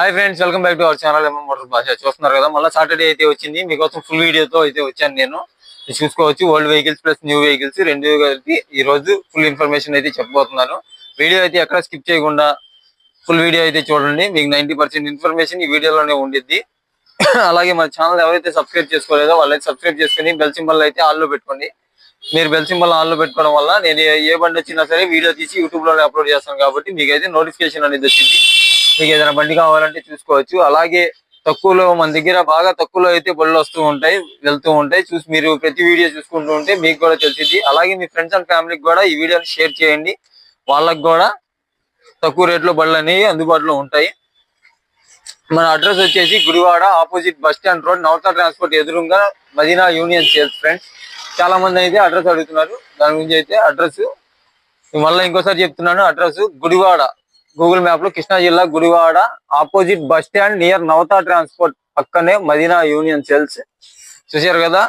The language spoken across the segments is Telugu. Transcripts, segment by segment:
Hi friends welcome back to our channel MM motor Basha చూస్తున్నారు కదా మళ్ళీ సాటర్డే అయితే వచ్చింది. మీకోసం ఫుల్ వీడియోతో అయితే వచ్చాను నేను. చూసుకోవచ్చు old vehicles plus new vehicles రెండు కలిపి ఈ రోజు ఫుల్ ఇన్ఫర్మేషన్ అయితే చెప్పబోతున్నాను. వీడియో అయితే ఎక్కడ స్కిప్ చేయకుండా ఫుల్ వీడియో అయితే చూడండి. మీకు నైంటీ ఇన్ఫర్మేషన్ ఈ వీడియోలోనే ఉండిద్ది. అలాగే మన ఛానల్ ఎవరైతే సబ్స్క్రైబ్ చేసుకోలేదో వాళ్ళైతే సబ్స్క్రైబ్ చేసుకుని బెల్ సింబల్ అయితే ఆల్లో పెట్టుకోండి. మీరు బెల్ సింబల్ ఆన్లో పెట్టుకోవడం వల్ల నేను ఏ- బండి వచ్చినా సరే వీడియో తీసి యూట్యూబ్లోనే అప్లోడ్ చేస్తాను కాబట్టి మీకు అయితే నోటిఫికేషన్ అనేది వచ్చింది. మీకు ఏదైనా బండి కావాలంటే చూసుకోవచ్చు. అలాగే తక్కువలో మన దగ్గర బాగా తక్కువలో అయితే బళ్ళు వస్తూ ఉంటాయి వెళ్తూ ఉంటాయి. చూసి మీరు ప్రతి వీడియో చూసుకుంటూ ఉంటే మీకు కూడా తెలిసింది అలాగే మీ ఫ్రెండ్స్ అండ్ ఫ్యామిలీకి కూడా ఈ వీడియోని షేర్ చేయండి. వాళ్ళకి కూడా తక్కువ రేట్లో బళ్ళు అనేవి అందుబాటులో ఉంటాయి. మన అడ్రస్ వచ్చేసి Gudivada opposite bus stand road Navata transport ఎదురుగా మదీనా యూనియన్ సేల్స్ ఫ్రెండ్స్. చాలా మంది అయితే అడ్రస్ అడుగుతున్నారు. దాని గురించి అయితే అడ్రస్ మళ్ళీ ఇంకోసారి చెప్తున్నాను. అడ్రస్ గుడివాడ గూగుల్ మ్యాప్లో కృష్ణా జిల్లా Gudivada opposite bus stand near Navata transport పక్కనే మదీనా యూనియన్ సేల్స్. చూశారు కదా?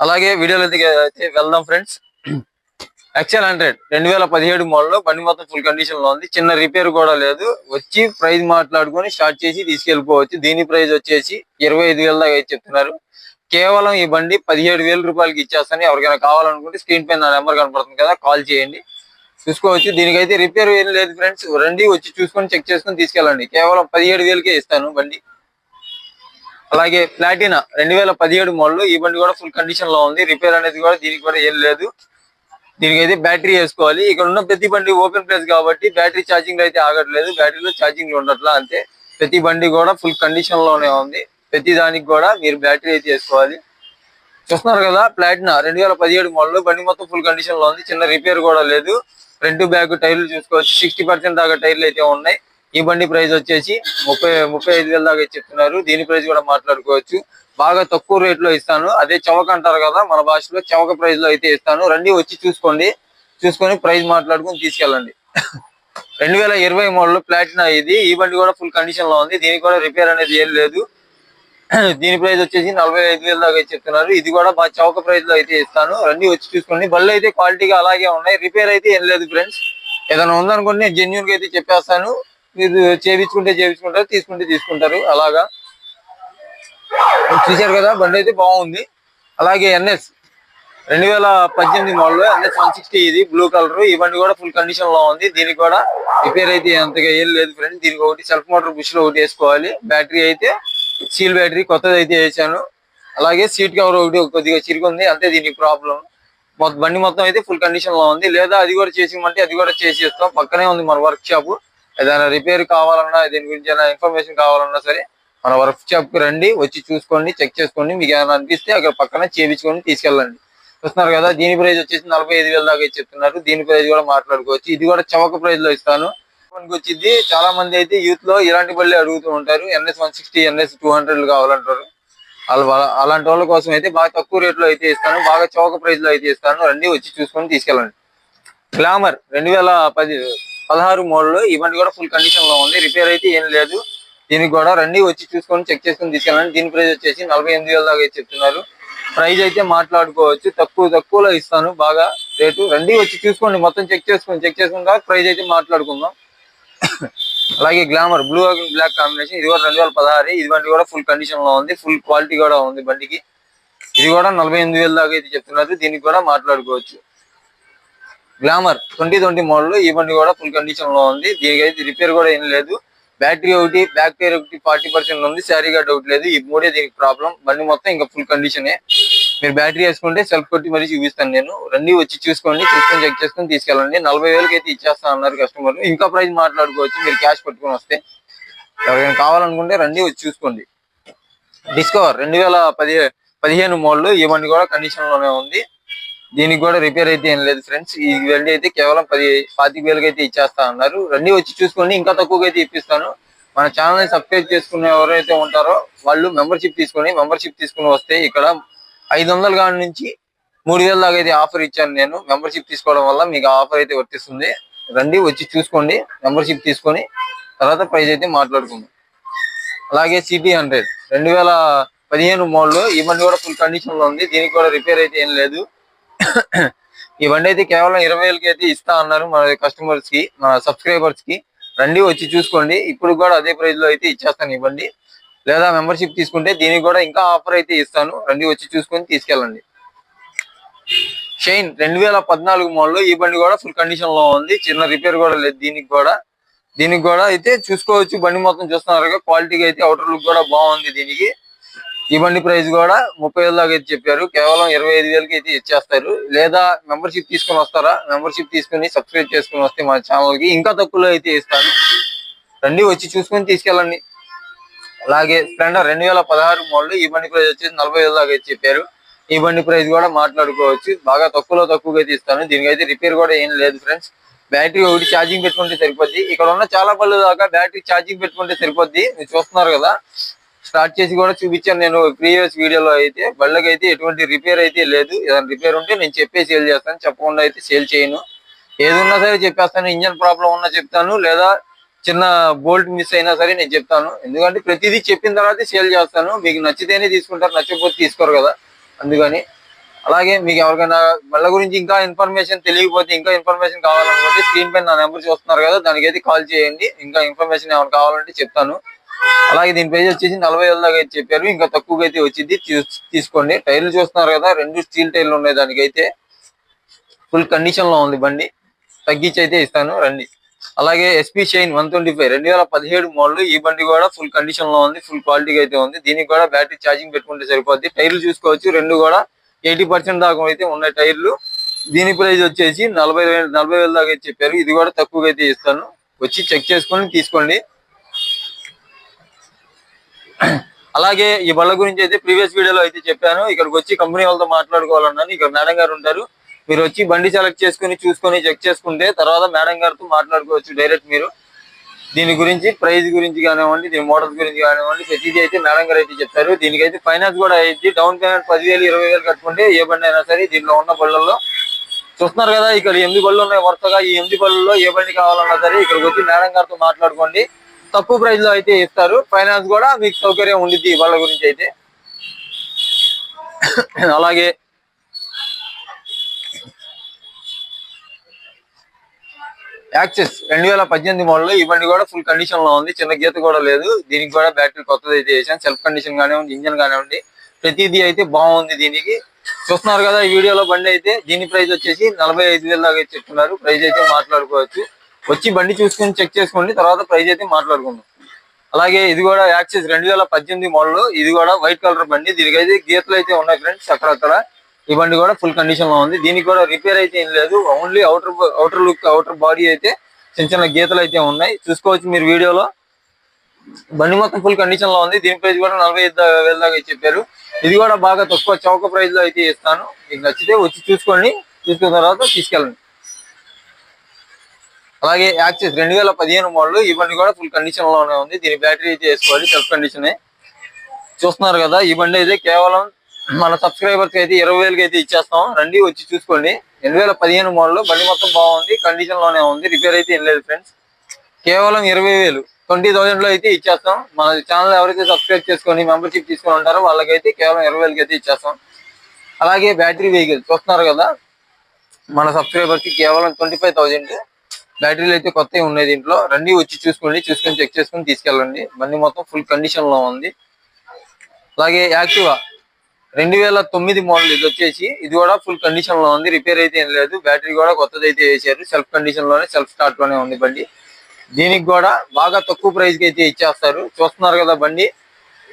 అలాగే వీడియోలో అయితే వెళ్దాం ఫ్రెండ్స్. ఎక్సెల్ హండ్రెడ్ రెండు వేల పదిహేడు మోడల్లో బండి మొత్తం ఫుల్ కండిషన్లో ఉంది. చిన్న రిపేర్ కూడా లేదు. వచ్చి ప్రైజ్ మాట్లాడుకొని స్టార్ట్ చేసి తీసుకెళ్ళిపోవచ్చు దీని ప్రైజ్ వచ్చేసి ఇరవై ఐదు వేల దాకా అయితే చెప్తున్నారు. కేవలం ఈ బండి పదిహేడు వేల రూపాయలకి ఇచ్చేస్తాను. ఎవరికైనా కావాలనుకుంటే స్క్రీన్ పైన నా నెంబర్ కనపడుతుంది కదా కాల్ చేయండి. చూసుకోవచ్చు దీనికైతే రిపేర్ ఏం లేదు ఫ్రెండ్స్. రండి వచ్చి చూసుకొని చెక్ చేసుకొని తీసుకెళ్ళండి. కేవలం పదిహేడు వేలకే ఇస్తాను బండి. అలాగే ప్లాటినా రెండు వేల పదిహేడు మోడల్. ఈ బండి కూడా ఫుల్ కండిషన్లో ఉంది. రిపేర్ అనేది కూడా దీనికి కూడా ఏం లేదు. దీనికి అయితే బ్యాటరీ వేసుకోవాలి. ఇక్కడ ఉన్న ప్రతి బండి ఓపెన్ ప్లేస్ కాబట్టి బ్యాటరీ ఛార్జింగ్ అయితే ఆగట్లేదు. బ్యాటరీలో ఛార్జింగ్ ఉండట్లా అంతే. ప్రతి బండి కూడా ఫుల్ కండిషన్లోనే ఉంది. ప్రతి దానికి కూడా మీరు బ్యాటరీ అయితే వేసుకోవాలి. చూస్తున్నారు కదా ప్లాటినా రెండు వేల పదిహేడు మోడల్. బండి మొత్తం ఫుల్ కండిషన్లో ఉంది. చిన్న రిపేర్ కూడా లేదు. ఫ్రంట్ బ్యాక్ టైర్లు చూసుకోవచ్చు. సిక్స్టీ పర్సెంట్ దాకా టైర్లు అయితే ఉన్నాయి. ఈ బండి ప్రైస్ వచ్చేసి ముప్పై ముప్పై ఐదు వేల దాకా చెప్తున్నారు. దీని ప్రైస్ కూడా మాట్లాడుకోవచ్చు. బాగా తక్కువ రేట్లో ఇస్తాను. అదే చవక అంటారు కదా మన భాషలో చవక ప్రైస్లో అయితే ఇస్తాను. రండి వచ్చి చూసుకోండి. చూసుకొని ప్రైస్ మాట్లాడుకొని తీసుకెళ్ళండి. రెండు వేల ఇరవై మోడల్ ప్లాటినా ఇది. ఈ బండి కూడా ఫుల్ కండిషన్లో ఉంది. దీనికి కూడా రిపేర్ అనేది ఏం లేదు. దీని ప్రైస్ వచ్చేసి నలభై ఐదు వేల దాకా చెప్తున్నారు. ఇది కూడా మా చౌక ప్రైస్లో అయితే ఇస్తాను. రండి వచ్చి చూసుకోండి. బళ్ళు అయితే క్వాలిటీగా అలాగే ఉన్నాయి. రిపేర్ అయితే ఏం లేదు ఫ్రెండ్స్. ఏదైనా ఉందనుకోండి నేను జెన్యున్గా అయితే చెప్పేస్తాను. మీరు చేపించుకుంటే చేపించుకుంటారు తీసుకుంటే తీసుకుంటారు. అలాగా. చూశారు కదా బండి అయితే బాగుంది. అలాగే ఎన్ఎస్ రెండు వేల పద్దెనిమిది మోడల్ ఎన్ఎస్ వన్ సిక్స్టీ ఇది బ్లూ కలర్ ఈ బండి కూడా ఫుల్ కండిషన్లో ఉంది. దీనికి కూడా రిపేర్ అయితే అంతగా ఏం లేదు ఫ్రెండ్ దీనికి ఒకటి సెల్ఫ్ మోటార్ బుష్లో ఒకటి వేసుకోవాలి. బ్యాటరీ అయితే సీల్ బ్యాటరీ కొత్తది అయితే వేసాను. అలాగే సీట్ కవర్ ఒకటి కొద్దిగా చిరిగింది. అంతే దీనికి ప్రాబ్లం. మొత్తం బండి మొత్తం అయితే ఫుల్ కండిషన్లో ఉంది. లేదా అది కూడా చేసి అది కూడా చేసి ఇస్తాం పక్కనే ఉంది మన వర్క్ షాప్. ఏదైనా రిపేర్ కావాలన్నా దీని గురించి ఏదైనా ఇన్ఫర్మేషన్ కావాలన్నా సరే మన వర్క్ షాప్కి రండి. వచ్చి చూసుకోండి. చెక్ చేసుకోండి. మీకు ఏమైనా అనిపిస్తే అక్కడ పక్కన చేపించుకొని తీసుకెళ్ళండి. చూస్తున్నారు కదా దీని ప్రైస్ వచ్చేసి నలభై ఐదు వేల దాకా చెప్తున్నారు. దీని ప్రైజ్ కూడా మాట్లాడుకోవచ్చు. ఇది కూడా చవక ప్రైజ్లో ఇస్తాను. మనకి వచ్చింది. చాలా మంది అయితే యూత్లో ఇలాంటి బళ్ళే అడుగుతూ ఉంటారు. NS one sixty NS two hundred కావాలంటారు. అలాంటి వాళ్ళ కోసం అయితే బాగా తక్కువ రేట్లో అయితే ఇస్తాను. బాగా చౌక ప్రైస్లో అయితే ఇస్తాను. రండి వచ్చి చూసుకొని తీసుకెళ్ళండి. గ్లామర్ రెండు వేల పది పదహారు మోడల్ ఈ బండి కూడా ఫుల్ కండిషన్లో ఉంది. రిపేర్ అయితే ఏం లేదు. దీనికి కూడా రండి వచ్చి చూసుకొని చెక్ చేసుకొని తీసుకెళ్ళండి. దీని ప్రైస్ వచ్చేసి నలభై ఎనిమిది వేల దాకా చెప్తున్నారు. ప్రైజ్ అయితే మాట్లాడుకోవచ్చు. తక్కువ తక్కువలో ఇస్తాను. బాగా రేటు. రండి వచ్చి చూసుకోండి. మొత్తం చెక్ చేసుకొని చెక్ చేసుకున్న ప్రైజ్ అయితే మాట్లాడుకుందాం. అలాగే glamour blue and black combination. ఇది కూడా రెండు వేల పదహారు ఇది బండి కూడా ఫుల్ కండిషన్లో ఉంది ఫుల్ క్వాలిటీ కూడా ఉంది బండికి. ఇది కూడా నలభై ఎనిమిది వేల దాకా అయితే చెప్తున్నారు. దీనికి కూడా మాట్లాడుకోవచ్చు. గ్లామర్ ట్వంటీ ట్వంటీ మోడల్ ఈ బండి కూడా ఫుల్ కండిషన్లో ఉంది. దీనికి అయితే రిపేర్ కూడా ఏం లేదు. బ్యాటరీ ఒకటి బ్యాక్ టైర్ ఒకటి ఫార్టీ పర్సెంట్ ఉంది. శారీగా డౌట్ ఒకటి లేదు. ఈ మూడే దీనికి ప్రాబ్లం బండి మొత్తం ఇంకా ఫుల్ కండిషనే మీరు బ్యాటరీ వేసుకుంటే సెల్ఫ్ కొట్టి మరీ చూపిస్తాను నేను. రండి వచ్చి చూసుకోండి చూసుకొని చెక్ చేసుకొని తీసుకెళ్ళండి. నలభై వేలకి అయితే ఇచ్చేస్తా అన్నారు కస్టమర్ ఇంకా ప్రైస్ మాట్లాడుకోవచ్చు మీరు క్యాష్ పట్టుకొని వస్తే. ఎవరికైనా కావాలనుకుంటే రండి వచ్చి చూసుకోండి. డిస్కవర్ రెండు వేల పది పదిహేను మోడల్ ఈ బండి కూడా కండిషన్లోనే ఉంది. దీనికి కూడా రిపేర్ అయితే ఏం లేదు ఫ్రెండ్స్ ఈ బండి అయితే కేవలం పది పాతిక వేలకి అయితే ఇచ్చేస్తా అన్నారు. రండి వచ్చి చూసుకోండి. ఇంకా తక్కువగా అయితే ఇప్పిస్తాను. మన ఛానల్ని సబ్స్క్రైబ్ చేసుకునే ఎవరైతే ఉంటారో వాళ్ళు మెంబర్షిప్ తీసుకొని మెంబర్షిప్ తీసుకుని వస్తే ఇక్కడ ఐదు వందల కాడి నుంచి మూడు వేల దాకా అయితే ఆఫర్ ఇచ్చాను నేను. మెంబర్షిప్ తీసుకోవడం వల్ల మీకు ఆఫర్ అయితే వర్తిస్తుంది. రండి వచ్చి చూసుకోండి. మెంబర్షిప్ తీసుకొని తర్వాత ప్రైజ్ అయితే మాట్లాడుకుందాం. అలాగే సిటీ హండ్రెడ్ రెండు వేల పదిహేను మోడల్ ఈ బండి కూడా ఫుల్ కండిషన్లో ఉంది. దీనికి కూడా రిపేర్ అయితే ఏం లేదు. ఈ బండి అయితే కేవలం ఇరవై వేలకి అయితే ఇస్తా అన్నారు మన కస్టమర్స్కి మన సబ్స్క్రైబర్స్కి రండి వచ్చి చూసుకోండి. ఇప్పుడు కూడా అదే ప్రైస్లో అయితే ఇచ్చేస్తాను ఈ బండి లేదా మెంబర్షిప్ తీసుకుంటే దీనికి కూడా ఇంకా ఆఫర్ అయితే ఇస్తాను. రండి వచ్చి చూసుకొని తీసుకెళ్ళండి. షైన్ రెండు వేల పద్నాలుగు మోడల్లో ఈ బండి కూడా ఫుల్ కండిషన్లో ఉంది. చిన్న రిపేర్ కూడా లేదు దీనికి కూడా. దీనికి కూడా అయితే చూసుకోవచ్చు. బండి మొత్తం చూస్తున్నారు క్వాలిటీగా అయితే అవుటర్ లుక్ కూడా బాగుంది దీనికి. ఈ బండి ప్రైస్ కూడా ముప్పై వేల దాకా అయితే చెప్పారు. కేవలం ఇరవై ఐదు వేలకి అయితే ఇచ్చేస్తారు. లేదా మెంబర్షిప్ తీసుకొని వస్తారా? మెంబర్షిప్ తీసుకొని సబ్స్క్రైబ్ చేసుకొని వస్తే మా ఛానల్కి ఇంకా తక్కువలో అయితే ఇస్తాను. రండి వచ్చి చూసుకొని తీసుకెళ్ళండి. అలాగే స్ప్లెండర్ రెండు వేల పదహారు మోడల్ ఈ బండి ప్రైస్ వచ్చేసి నలభై వేల దాకా అయితే చెప్పారు. ఈ బండి ప్రైస్ కూడా మాట్లాడుకోవచ్చు. బాగా తక్కువలో తక్కువగా తీస్తాను. దీనికైతే రిపేర్ కూడా ఏం లేదు ఫ్రెండ్స్. బ్యాటరీ ఒకటి ఛార్జింగ్ పెట్టుకుంటే సరిపోద్ది. ఇక్కడ ఉన్న చాలా పళ్ళు దాకా బ్యాటరీ ఛార్జింగ్ పెట్టుకుంటే సరిపోద్ది. మీరు చూస్తున్నారు కదా. స్టార్ట్ చేసి కూడా చూపించాను నేను ప్రీవియస్ వీడియోలో అయితే. బళ్ళకి అయితే ఎటువంటి రిపేర్ అయితే లేదు. ఏదైనా రిపేర్ ఉంటే నేను చెప్పే సేల్ చేస్తాను. చెప్పకుండా అయితే సేల్ చేయను. ఏదున్నా సరే చెప్పేస్తాను. ఇంజన్ ప్రాబ్లం ఉన్నా చెప్తాను. లేదా చిన్న బోల్ట్ మిస్ అయినా సరే నేను చెప్తాను. ఎందుకంటే ప్రతిదీ చెప్పిన తర్వాత సేల్ చేస్తాను. మీకు నచ్చితేనే తీసుకుంటారు నచ్చకపోతే తీసుకోరు కదా. అందుకని అలాగే మీకు ఎవరికైనా బళ్ళ గురించి ఇంకా ఇన్ఫర్మేషన్ తెలియకపోతే ఇంకా ఇన్ఫర్మేషన్ కావాలనుకుంటే స్క్రీన్ పైన నా నెంబర్ చూస్తున్నారు కదా దానికైతే కాల్ చేయండి. ఇంకా ఇన్ఫర్మేషన్ ఏమైనా కావాలంటే చెప్తాను. అలాగే దీని ప్రైజ్ వచ్చేసి నలభై వేల దాకా అయితే చెప్పారు. ఇంకా తక్కువగా అయితే వచ్చింది. తీ- తీసుకోండి. టైర్లు చూస్తున్నారు కదా రెండు స్టీల్ టైర్లు ఉన్నాయి దానికైతే. ఫుల్ కండిషన్లో ఉంది బండి. తగ్గించి అయితే ఇస్తాను. రండి. అలాగే SP shine one twenty five. రెండు వేల పదిహేడు మోడల్. ఈ బండి కూడా ఫుల్ కండిషన్లో ఉంది ఫుల్ క్వాలిటీగా అయితే ఉంది. దీనికి కూడా బ్యాటరీ ఛార్జింగ్ పెట్టుకుంటే సరిపోద్ది. టైర్లు చూసుకోవచ్చు. రెండు కూడా ఎయిటీ పర్సెంట్ దాకా అయితే ఉన్నాయి టైర్లు దీని ప్రైస్ వచ్చేసి నలభై వేలు నలభై వేల దాకా చెప్పారు ఇది కూడా తక్కువగా అయితే ఇస్తాను. వచ్చి చెక్ చేసుకొని తీసుకోండి. అలాగే ఈ బళ్ళ గురించి అయితే ప్రీవియస్ వీడియోలో అయితే చెప్పాను. ఇక్కడికి వచ్చి కంపెనీ వాళ్ళతో మాట్లాడుకోవాలన్నాను. ఇక్కడ మేడం గారు ఉంటారు. మీరు వచ్చి బండి సెలెక్ట్ చేసుకుని చూసుకొని చెక్ చేసుకుంటే తర్వాత మేడం గారితో మాట్లాడుకోవచ్చు డైరెక్ట్ మీరు. దీని గురించి ప్రైస్ గురించి కానివ్వండి దీని మోడల్స్ గురించి కానివ్వండి ప్రతిదీ అయితే మేడం గారు అయితే చెప్తారు. దీనికైతే ఫైనాన్స్ కూడా అయ్యింది డౌన్ పేమెంట్ పదివేలు ఇరవై వేలు కట్టుకుంటే ఏ బండి అయినా సరే దీనిలో ఉన్న బళ్ళల్లో చూస్తున్నారు కదా ఇక్కడ ఎనిమిది బళ్ళు ఉన్నాయి వరుసగా. ఈ ఎనిమిది బళ్ళల్లో ఏ బండి కావాలన్నా సరే ఇక్కడికి వచ్చి మేడం గారితో మాట్లాడుకోండి. తక్కువ ప్రైస్లో అయితే ఇస్తారు. ఫైనాన్స్ కూడా మీకు సౌకర్యం ఉండిద్ది ఈ బళ్ళ గురించి అయితే. అలాగే యాక్సెస్ రెండు వేల పద్దెనిమిది మోడల్ ఈ బండి కూడా ఫుల్ కండిషన్లో ఉంది. చిన్న గీత కూడా లేదు. దీనికి కూడా బ్యాటరీ కొత్తది అయితే వేసాను సెల్ఫ్ కండిషన్ కానివ్వండి ఇంజన్ కానివ్వండి ప్రతిదీ అయితే బాగుంది దీనికి. చూస్తున్నారు కదా ఈ వీడియోలో బండి అయితే దీని ప్రైస్ వచ్చేసి నలభై ఐదు వేల దాకా చెప్తున్నారు. ప్రైస్ అయితే మాట్లాడుకోవచ్చు. వచ్చి బండి చూసుకొని చెక్ చేసుకోండి. తర్వాత ప్రైస్ అయితే మాట్లాడుకుందాం. అలాగే ఇది కూడా యాక్సెస్ రెండు వేల పద్దెనిమిది మోడల్ ఇది కూడా వైట్ కలర్ బండి. దీనికైతే గీతలు అయితే ఉన్నాయి ఫ్రెండ్స్ అక్కడక్కడ. ఈ బండి కూడా ఫుల్ కండిషన్లో ఉంది. దీనికి కూడా రిపేర్ అయితే ఏం లేదు. Only outer outer look outer body అయితే చిన్న చిన్న గీతలు అయితే ఉన్నాయి. చూసుకోవచ్చు మీరు వీడియోలో. బండి మొత్తం ఫుల్ కండిషన్లో ఉంది. దీని ప్రైస్ కూడా నలభై ఐదు వేల దాకా చెప్పారు. ఇది కూడా బాగా తక్కువ చౌక ప్రైస్లో అయితే ఇస్తాను. మీకు నచ్చితే వచ్చి చూసుకోండి. చూసుకున్న తర్వాత తీసుకెళ్ళండి. అలాగే యాక్సెస్ రెండు వేల పదిహేను మోడల్. ఈ బండి కూడా ఫుల్ కండిషన్లోనే ఉంది. దీని బ్యాటరీ అయితే వేసుకోవాలి. సెల్ఫ్ కండిషనే చూస్తున్నారు కదా ఈ బండి అయితే కేవలం మన సబ్స్క్రైబర్స్ అయితే ఇరవై వేలకి అయితే ఇచ్చేస్తాం. రండి వచ్చి చూసుకోండి. రెండు వేల పదిహేను మోడల్ బండి మొత్తం బాగుంది కండిషన్లోనే ఉంది రిపేర్ అయితే ఏం లేదు ఫ్రెండ్స్ కేవలం ఇరవై వేలు. ట్వంటీ థౌసండ్లో అయితే ఇచ్చేస్తాం. మన ఛానల్ ఎవరైతే సబ్స్క్రైబ్ చేసుకొని మెంబర్షిప్ తీసుకొని ఉంటారో వాళ్ళకైతే కేవలం ఇరవై వేలకి అయితే ఇచ్చేస్తాం. అలాగే బ్యాటరీ వెహికల్ చూస్తున్నారు కదా? మన సబ్స్క్రైబర్కి కేవలం ట్వంటీ ఫైవ్ థౌసండ్ బ్యాటరీలు అయితే కొత్తవి ఉన్నాయి దీంట్లో. రండి వచ్చి చూసుకోండి చూసుకొని చెక్ చేసుకొని తీసుకెళ్ళండి. బండి మొత్తం ఫుల్ కండిషన్లో ఉంది. అలాగే యాక్టివా? రెండు వేల తొమ్మిది మోడల్ ఇది వచ్చేసి. ఇది కూడా ఫుల్ కండిషన్లో ఉంది. రిపేర్ అయితే ఏం లేదు. బ్యాటరీ కూడా కొత్తది అయితే వేసారు సెల్ఫ్ కండిషన్లోనే సెల్ఫ్ స్టార్ట్లోనే ఉంది బండి. దీనికి కూడా బాగా తక్కువ ప్రైస్కి అయితే ఇచ్చేస్తారు. చూస్తున్నారు కదా బండి.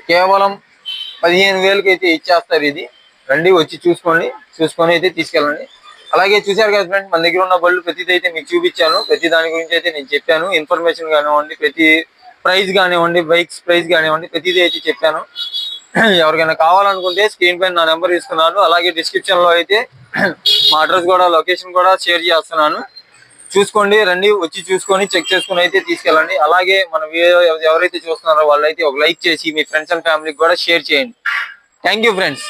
కేవలం పదిహేను వేలకి అయితే ఇచ్చేస్తారు ఇది. రండి వచ్చి చూసుకోండి. చూసుకొని అయితే తీసుకెళ్ళండి. అలాగే చూశారు కదా ఫ్రెండ్ మన దగ్గర ఉన్న బళ్ళు ప్రతిదీ అయితే మీకు చూపించాను. ప్రతి దాని గురించి అయితే నేను చెప్పాను. ఇన్ఫర్మేషన్ కానివ్వండి ప్రతి ప్రైస్ కానివ్వండి బైక్స్ ప్రైస్ కానివ్వండి ప్రతిదీ అయితే చెప్పాను. ఎవరికైనా కావాలనుకుంటే స్క్రీన్ పైన నా నెంబర్ ఇస్తున్నాను అలాగే డిస్క్రిప్షన్లో అయితే మా అడ్రస్ కూడా లొకేషన్ కూడా షేర్ చేస్తున్నాను. చూసుకోండి రండి వచ్చి చూసుకొని చెక్ చేసుకుని అయితే తీసుకెళ్ళండి. అలాగే మన వీడియో ఎవరైతే చూస్తున్నారో వాళ్ళైతే ఒక లైక్ చేసి మీ ఫ్రెండ్స్ అండ్ ఫ్యామిలీకి కూడా షేర్ చేయండి. Thank you friends